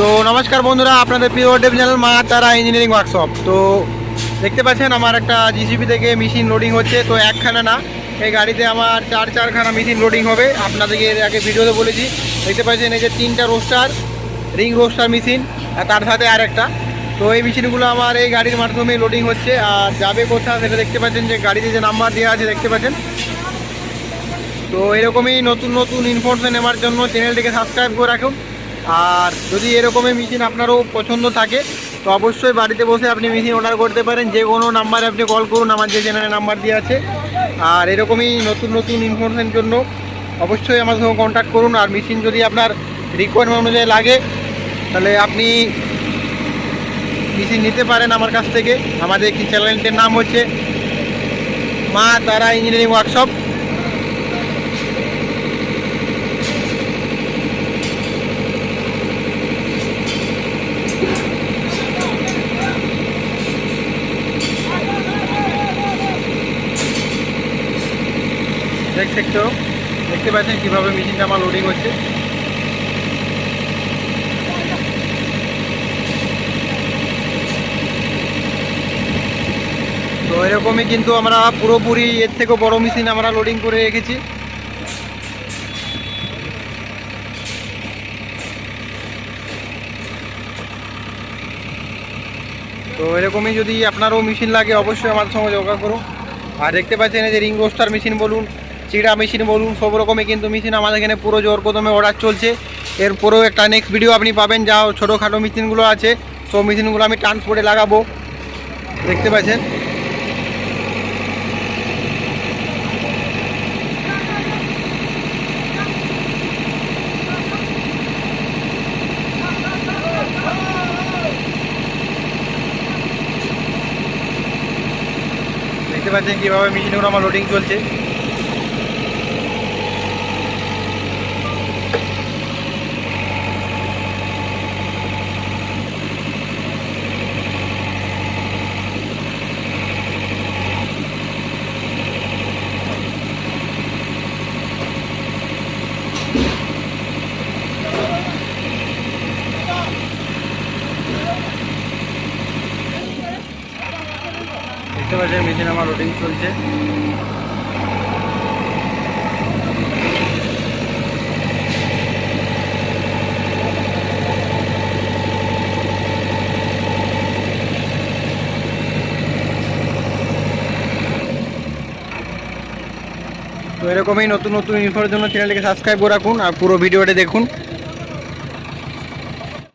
তো নমস্কার বন্ধুরা, আপনাদের প্রিয় ডেভ চ্যানেল মা তারা ইঞ্জিনিয়ারিং ওয়ার্কশপ তো দেখতে পাচ্ছেন আমার একটা জিসিবি থেকে মেশিন লোডিং হচ্ছে, তো একখানা না, এই গাড়িতে আমার চার চারখানা মেশিন লোডিং হবে। আপনাদেরকে এর আগে ভিডিওতে বলেছি, দেখতে পাচ্ছেন এই যে তিনটা রোস্টার রিং রোস্টার মেশিন আর তার সাথে আর একটা তো এই মেশিনগুলো আমার এই গাড়ির মাধ্যমে লোডিং হচ্ছে, আর যাবে কোথা সেটা দেখতে পাচ্ছেন যে গাড়িতে যে নাম্বার দেওয়া আছে, দেখতে পাচ্ছেন। তো এরকমই নতুন নতুন ইনফরমেশন নেওয়ার জন্য চ্যানেলটিকে সাবস্ক্রাইব করে রাখুন। আর যদি এরকমই মেশিন আপনারও পছন্দ থাকে, তো অবশ্যই বাড়িতে বসে আপনি মেশিন অর্ডার করতে পারেন। যে কোনো নাম্বারে আপনি কল করুন, আমার যে চ্যানেলে নাম্বার দিয়ে আছে। আর এরকমই নতুন নতুন ইনফরমেশনের জন্য অবশ্যই আমার সঙ্গে কন্ট্যাক্ট করুন। আর মেশিন যদি আপনার রিকোয়ারমেন্ট অনুযায়ী লাগে, তাহলে আপনি মেশিন নিতে পারেন আমার কাছ থেকে। আমাদের চ্যানেলটির নাম হচ্ছে মা তারা ইঞ্জিনিয়ারিং ওয়ার্কশপ এক সেক্টর দেখতে পাচ্ছেন কীভাবে মেশিনটা আমার লোডিং হচ্ছে। তো এরকমই কিন্তু আমরা পুরোপুরি এর থেকেও বড় মেশিন আমরা লোডিং করে রেখেছি। তো এরকমই যদি আপনারও মেশিন লাগে, অবশ্যই আমার সঙ্গে যোগাযোগ করুন। আর দেখতে পাচ্ছেন যে রিং রোস্টার মেশিন বলুন, চিড়া মেশিন বলুন, সব রকমই কিন্তু মেশিন আমাদের এখানে পুরো জোর কদমে অর্ডার চলছে। এরপরেও একটা নেক্সট ভিডিও আপনি পাবেন, যা ছোটোখাটো মেশিনগুলো আছে, সব মেশিনগুলো আমি ট্রান্সপোর্টে লাগাবো। দেখতে পাচ্ছেন? দেখতে পাচ্ছেন কীভাবে মেশিনগুলো আমার লোডিং চলছে। দেখতে পাচ্ছেন, মেশিন আমার লোডিং চলছে। তো এরকমই নতুন নতুন ইনফোর জন্য চ্যানেলটিকে সাবস্ক্রাইব করে রাখুন আর পুরো ভিডিওটা দেখুন।